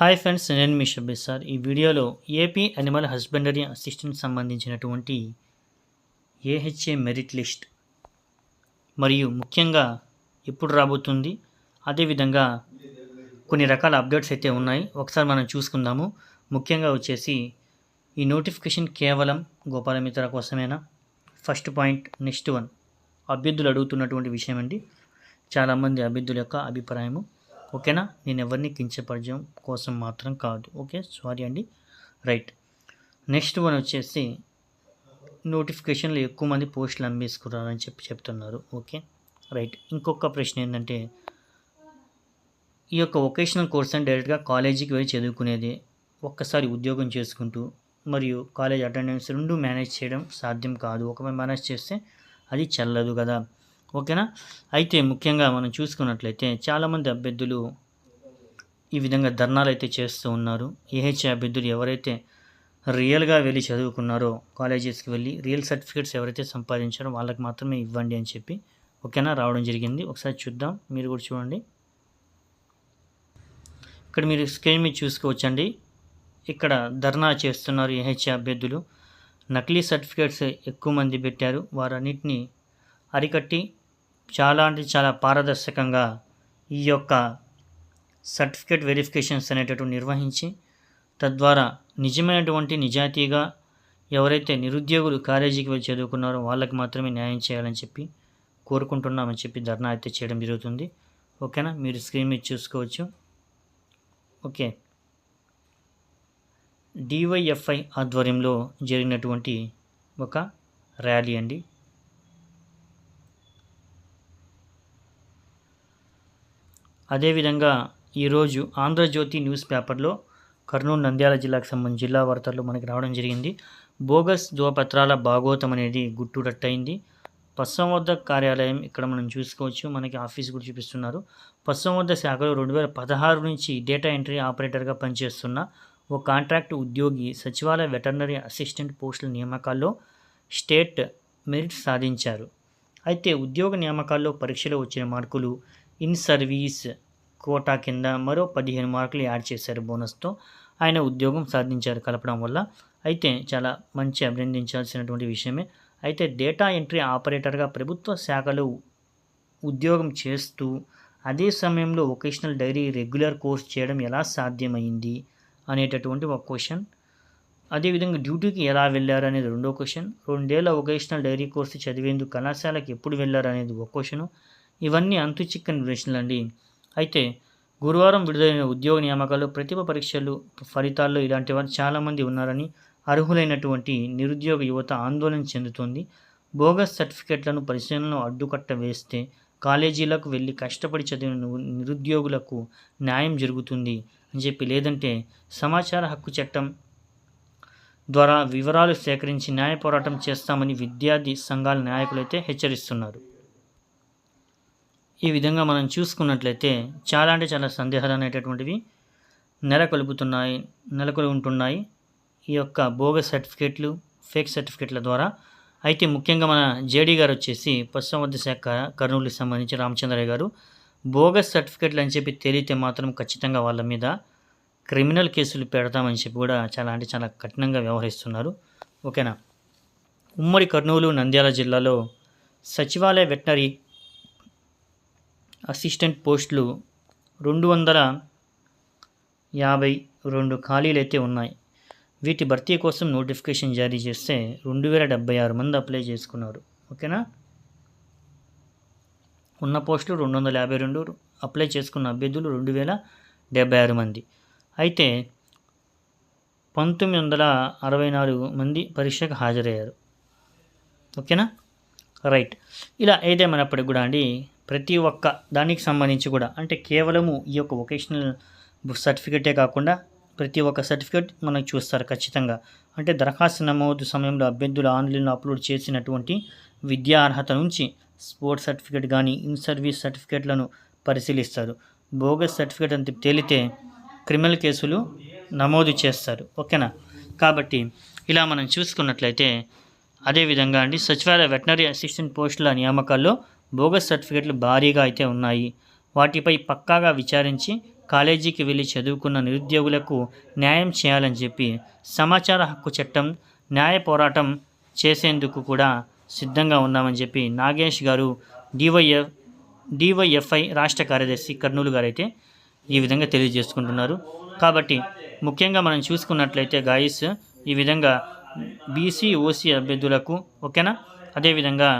Hi friends నేను మీ Shabbir sir. ఈ వీడియోలో ఏపీ అనిమల్ హస్బెండరీ అసిస్టెంట్ సంబంధించినటువంటి ఏహెచ్ఏ మెరిట్ లిస్ట్ మరియు ముఖ్యంగా ఎప్పుడు రాబోతుంది అదేవిధంగా కొన్ని రకాల అప్డేట్స్ అయితే ఉన్నాయి. ఒకసారి మనం చూసుకుందాము. ముఖ్యంగా వచ్చేసి ఈ నోటిఫికేషన్ కేవలం గోపాలమిత్ర కోసమేనా? ఫస్ట్ పాయింట్ నెక్స్ట్ వన్ అభ్యర్థులు అడుగుతున్నటువంటి విషయం అండి. చాలామంది అభ్యర్థుల యొక్క అభిప్రాయము. ఓకేనా? నేను ఎవరిని కించపరచడం కోసం మాత్రం కాదు. ఓకే? సారీ అండి. రైట్ నెక్స్ట్ వన్ వచ్చేసి నోటిఫికేషన్లో ఎక్కువ మంది పోస్టులు అమ్మేసుకున్నారని చెప్పి చెప్తున్నారు. ఓకే? రైట్ ఇంకొక ప్రశ్న ఏంటంటే ఈ యొక్క వొకేషనల్ కోర్స్ అని డైరెక్ట్గా కాలేజీకి వెళ్ళి చదువుకునేది ఒక్కసారి ఉద్యోగం చేసుకుంటూ మరియు కాలేజ్ అటెండెన్స్ రెండు మేనేజ్ చేయడం సాధ్యం కాదు. ఒకవేళ మేనేజ్ చేస్తే అది చల్లదు కదా. ఓకేనా? అయితే ముఖ్యంగా మనం చూసుకున్నట్లయితే చాలామంది అభ్యర్థులు ఈ విధంగా ధర్నాలు అయితే చేస్తూ ఉన్నారు. ఏహెచ్ అభ్యర్థులు ఎవరైతే రియల్గా వెళ్ళి చదువుకున్నారో కాలేజెస్కి వెళ్ళి రియల్ సర్టిఫికేట్స్ ఎవరైతే సంపాదించారో వాళ్ళకి మాత్రమే ఇవ్వండి అని చెప్పి ఓకేనా రావడం జరిగింది. ఒకసారి చూద్దాం. మీరు కూడా చూడండి. ఇక్కడ మీరు స్క్రీన్ మీద చూసుకోవచ్చండి. ఇక్కడ ధర్నా చేస్తున్నారు ఏహెచ్ అభ్యర్థులు. నకిలీ సర్టిఫికేట్స్ ఎక్కువ మంది పెట్టారు. వారన్నిటిని అరికట్టి చాలా అంటే చాలా పారదర్శకంగా ఈ యొక్క సర్టిఫికేట్ వెరిఫికేషన్స్ అనేటటువంటి నిర్వహించి తద్వారా నిజమైనటువంటి నిజాయితీగా ఎవరైతే నిరుద్యోగులు కాలేజీకి వెళ్ళి చదువుకున్నారో వాళ్ళకి మాత్రమే న్యాయం చేయాలని చెప్పి కోరుకుంటున్నామని చెప్పి ధర్నా అయితే చేయడం జరుగుతుంది. ఓకేనా? మీరు స్క్రీన్ మీద చూసుకోవచ్చు. ఓకే. డివైఎఫ్ఐ ఆధ్వర్యంలో జరిగినటువంటి ఒక ర్యాలీ అండి. అదేవిధంగా ఈరోజు ఆంధ్రజ్యోతి న్యూస్ పేపర్లో కర్నూలు నంద్యాల జిల్లాకు సంబంధించి జిల్లా వార్తల్లో మనకి రావడం జరిగింది. బోగస్ ధ్రువపత్రాల భాగోతం అనేది గుట్టురట్టయింది పశ్చిమవర్ధ కార్యాలయం ఇక్కడ మనం చూసుకోవచ్చు. మనకి ఆఫీస్ కూడా చూపిస్తున్నారు. పశ్చిమవర్ధ శాఖలో రెండు వేల పదహారు నుంచి డేటా ఎంట్రీ ఆపరేటర్గా పనిచేస్తున్న ఓ కాంట్రాక్ట్ ఉద్యోగి సచివాలయ వెటర్నరీ అసిస్టెంట్ పోస్టుల నియామకాల్లో స్టేట్ మెరిట్ సాధించారు. అయితే ఉద్యోగ నియామకాల్లో పరీక్షలో వచ్చిన మార్కులు ఇన్ సర్వీస్ కోటా కింద మరో పదిహేను మార్కులు యాడ్ చేశారు బోనస్తో. ఆయన ఉద్యోగం సాధించారు. కలపడం వల్ల అయితే చాలా మంచి అభినందించాల్సినటువంటి విషయమే. అయితే డేటా ఎంట్రీ ఆపరేటర్గా ప్రభుత్వ శాఖలో ఉద్యోగం చేస్తూ అదే సమయంలో వొకేషనల్ డైరీ రెగ్యులర్ కోర్స్ చేయడం ఎలా సాధ్యమైంది అనేటటువంటి ఒక క్వశ్చన్. అదేవిధంగా డ్యూటీకి ఎలా వెళ్ళారు అనేది రెండో క్వశ్చన్. రెండేళ్ళ వొకేషనల్ డైరీ కోర్సు చదివేందుకు కళాశాలకు ఎప్పుడు వెళ్ళారు అనేది ఒక క్వశ్చను. ఇవన్నీ అంతు చిక్కని ప్రశ్నలు అండి అయితే గురువారం విడుదలైన ఉద్యోగ నియామకాలు ప్రతిభ పరీక్షలు ఫలితాల్లో ఇలాంటి వారు చాలామంది ఉన్నారని అర్హులైనటువంటి నిరుద్యోగ యువత ఆందోళన చెందుతోంది. బోగస్ సర్టిఫికెట్లను పరిశీలనలో అడ్డుకట్ట వేస్తే కాలేజీలకు వెళ్ళి కష్టపడి చదివిన నిరుద్యోగులకు న్యాయం జరుగుతుంది అని చెప్పి లేదంటే సమాచార హక్కు చట్టం ద్వారా వివరాలు సేకరించి న్యాయ పోరాటం చేస్తామని విద్యార్థి సంఘాల నాయకులైతే హెచ్చరిస్తున్నారు. ఈ విధంగా మనం చూసుకున్నట్లయితే చాలా అంటే చాలా సందేహాలు అనేటటువంటివి నెలకొల్పుతున్నాయి నెలకొని ఉంటున్నాయి ఈ యొక్క బోగస్ సర్టిఫికేట్లు ఫేక్ సర్టిఫికేట్ల ద్వారా అయితే ముఖ్యంగా మన జేడీ గారు వచ్చేసి పశుసంవర్ధ శాఖ కర్నూలుకి సంబంధించి రామచంద్రయ్య గారు బోగస్ సర్టిఫికేట్లు అని చెప్పి తెలియతే మాత్రం ఖచ్చితంగా వాళ్ళ మీద క్రిమినల్ కేసులు పెడతామని చెప్పి కూడా చాలా అంటే చాలా కఠినంగా వ్యవహరిస్తున్నారు. ఓకేనా? ఉమ్మడి కర్నూలు నంద్యాల జిల్లాలో సచివాలయ వెటనరీ అసిస్టెంట్ పోస్టులు రెండు వందల యాభై రెండు ఖాళీలు అయితే ఉన్నాయి. వీటి భర్తీ కోసం నోటిఫికేషన్ జారీ చేస్తే రెండు వేల డెబ్బై ఆరు మంది అప్లై చేసుకున్నారు. ఓకేనా? ఉన్న పోస్టులు రెండు వందల యాభై రెండు అప్లై చేసుకున్న అభ్యర్థులు రెండు వేల డెబ్బై ఆరు మంది. అయితే పంతొమ్మిది వందల అరవై నాలుగు మంది పరీక్షకు హాజరయ్యారు. ఓకేనా? రైట్. ఇలా ఏదేమైనప్పటికి కూడా అండి ప్రతి ఒక్క దానికి సంబంధించి కూడా అంటే కేవలము ఈ యొక్క వొకేషనల్ సర్టిఫికెటే కాకుండా ప్రతి ఒక్క సర్టిఫికేట్ మనకు చూస్తారు ఖచ్చితంగా. అంటే దరఖాస్తు నమోదు సమయంలో అభ్యర్థులు ఆన్లైన్లో అప్లోడ్ చేసినటువంటి విద్యా అర్హత నుంచి స్పోర్ట్స్ సర్టిఫికేట్ కానీ ఇన్ సర్వీస్ సర్టిఫికేట్లను పరిశీలిస్తారు. బోగస్ సర్టిఫికేట్ అని తేలితే క్రిమినల్ కేసులు నమోదు చేస్తారు. ఓకేనా? కాబట్టి ఇలా మనం చూసుకున్నట్లయితే అదేవిధంగా అండి సచివాలయ వెటనరీ అసిస్టెంట్ పోస్టుల నియామకాల్లో బోగస్ సర్టిఫికెట్లు భారీగా అయితే ఉన్నాయి. వాటిపై పక్కాగా విచారించి కాలేజీకి వెళ్ళి చదువుకున్న నిరుద్యోగులకు న్యాయం చేయాలని చెప్పి సమాచార హక్కు చట్టం న్యాయ పోరాటం చేసేందుకు కూడా సిద్ధంగా ఉన్నామని చెప్పి నాగేష్ గారు డివైఎఫ్ డివైఎఫ్ఐ రాష్ట్ర కార్యదర్శి కర్నూలు గారు అయితే ఈ విధంగా తెలియజేసుకుంటున్నారు. కాబట్టి ముఖ్యంగా మనం చూసుకున్నట్లయితే గాయస్ ఈ విధంగా బీసీ ఓసీ అభ్యర్థులకు ఓకేనా? అదేవిధంగా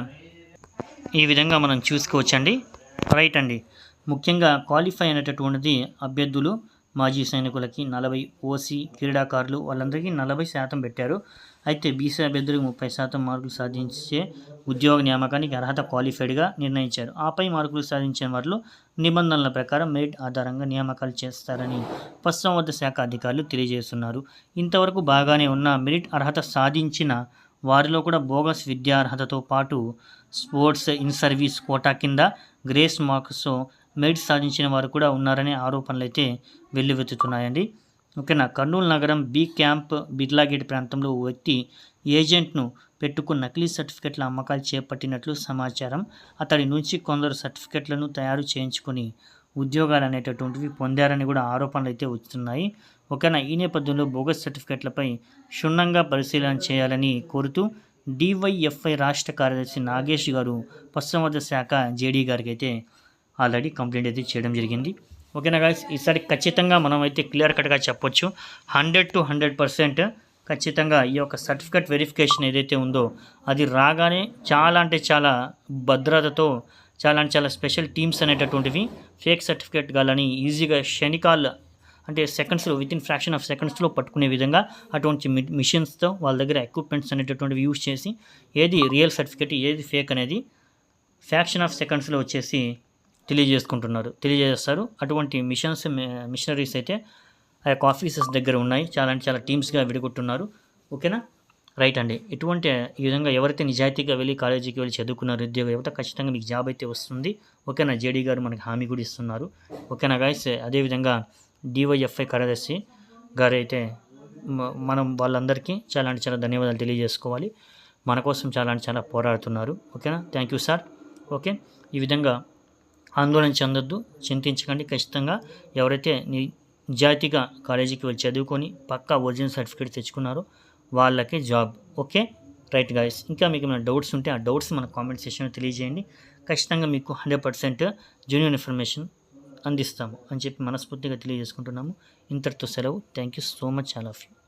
ఈ విధంగా మనం చూసుకోవచ్చండి. రైట్ అండి. ముఖ్యంగా క్వాలిఫై అయినటువంటిది అభ్యర్థులు మాజీ సైనికులకి నలభై ఓసీ క్రీడాకారులు వాళ్ళందరికీ నలభై శాతం పెట్టారు. అయితే బీసీ అభ్యర్థులకు ముప్పై శాతం మార్కులు సాధించే ఉద్యోగ నియామకానికి అర్హత క్వాలిఫైడ్గా నిర్ణయించారు. ఆపై మార్కులు సాధించిన వారిలో నిబంధనల ప్రకారం మెరిట్ ఆధారంగా నియామకాలు చేస్తారని పశుసంవర్ధ శాఖ అధికారులు తెలియజేస్తున్నారు. ఇంతవరకు బాగానే ఉన్న మెరిట్ అర్హత సాధించిన వారిలో కూడా బోగస్ విద్యార్హతతో పాటు స్పోర్ట్స్ ఇన్ సర్వీస్ కోటా కింద గ్రేస్ మార్క్స్ మెరిట్ సాధించిన వారు కూడా ఉన్నారనే ఆరోపణలు అయితే వెల్లువెత్తుతున్నాయండి. ఓకేనా? కర్నూలు నగరం బి క్యాంప్ బిర్లాగేట్ ప్రాంతంలో ఓ వ్యక్తి ఏజెంట్ను పెట్టుకుని నకిలీ సర్టిఫికెట్ల అమ్మకాలు చేపట్టినట్లు సమాచారం. అతడి నుంచి కొందరు సర్టిఫికెట్లను తయారు చేయించుకొని ఉద్యోగాలు అనేటటువంటివి పొందారని కూడా ఆరోపణలు అయితే వస్తున్నాయి. ఓకేనా? ఈ నేపథ్యంలో బోగస్ సర్టిఫికెట్లపై క్షుణ్ణంగా పరిశీలన చేయాలని కోరుతూ డివైఎఫ్ఐ రాష్ట్ర కార్యదర్శి నాగేష్ గారు పశుసంవర్ధక శాఖ జేడీ గారికి అయితే ఆల్రెడీ కంప్లైంట్ అయితే చేయడం జరిగింది. ఓకేనా గాయస్? ఈసారి ఖచ్చితంగా మనం అయితే క్లియర్ కట్గా చెప్పొచ్చు. హండ్రెడ్ టు హండ్రెడ్ పర్సెంట్ ఖచ్చితంగా ఈ యొక్క సర్టిఫికేట్ వెరిఫికేషన్ ఏదైతే ఉందో అది రాగానే చాలా అంటే చాలా భద్రతతో చాలా అంటే చాలా స్పెషల్ టీమ్స్ అనేటటువంటివి ఫేక్ సర్టిఫికేట్ గాలని ఈజీగా శనికాల్ అంటే సెకండ్స్లో విత్ ఇన్ ఫ్రాక్షన్ ఆఫ్ సెకండ్స్లో పట్టుకునే విధంగా అటువంటి మి- మిషన్స్తో వాళ్ళ దగ్గర ఎక్విప్మెంట్స్ అనేటటువంటివి యూజ్ చేసి ఏది రియల్ సర్టిఫికేట్ ఏది ఫేక్ అనేది ఫ్యాక్షన్ ఆఫ్ సెకండ్స్లో వచ్చేసి తెలియజేసుకుంటున్నారు. తెలియజేస్తారు. అటువంటి మిషన్స్ మిషనరీస్ అయితే ఆ యొక్క ఆఫీసెస్ దగ్గర ఉన్నాయి. చాలా అంటే చాలా టీమ్స్గా విడగొట్టున్నారు. ఓకేనా? రైట్ అండి. ఇటువంటి ఈ విధంగా ఎవరైతే నిజాయితీగా వెళ్ళి కాలేజీకి వెళ్ళి చదువుకున్నారు ఉద్యోగ యువత ఖచ్చితంగా మీకు జాబ్ అయితే వస్తుంది. ఓకేనా? జేడీ గారు మనకి హామీ కూడా ఇస్తున్నారు. ఓకేనా గాయస్ అదేవిధంగా డివైఎఫ్ఐ కార్యదర్శి గారు అయితే మనం వాళ్ళందరికీ చాలా అంటే చాలా ధన్యవాదాలు తెలియజేసుకోవాలి. మన కోసం చాలా అంటే చాలా పోరాడుతున్నారు. ఓకేనా? Thank you sir. ఓకే? ఈ విధంగా ఆందోళన చెందొద్దు. చింతించకండి. ఖచ్చితంగా ఎవరైతే ని- నిజాయితీగా కాలేజీకి వెళ్ళి చదువుకొని పక్కా ఒరిజినల్ సర్టిఫికేట్ తెచ్చుకున్నారో వాళ్ళకి జాబ్. ఓకే? Right guys. ఇంకా మీకు ఏమైనా డౌట్స్ ఉంటే ఆ డౌట్స్ మన కామెంట్ సెక్షన్లో తెలియజేయండి. ఖచ్చితంగా మీకు హండ్రెడ్ పర్సెంట్ జెన్యున్ ఇన్ఫర్మేషన్ అందిస్తాము అని చెప్పి మనస్ఫూర్తిగా తెలియజేసుకుంటున్నాము. ఇంతటితో సెలవు. Thank you so much all of you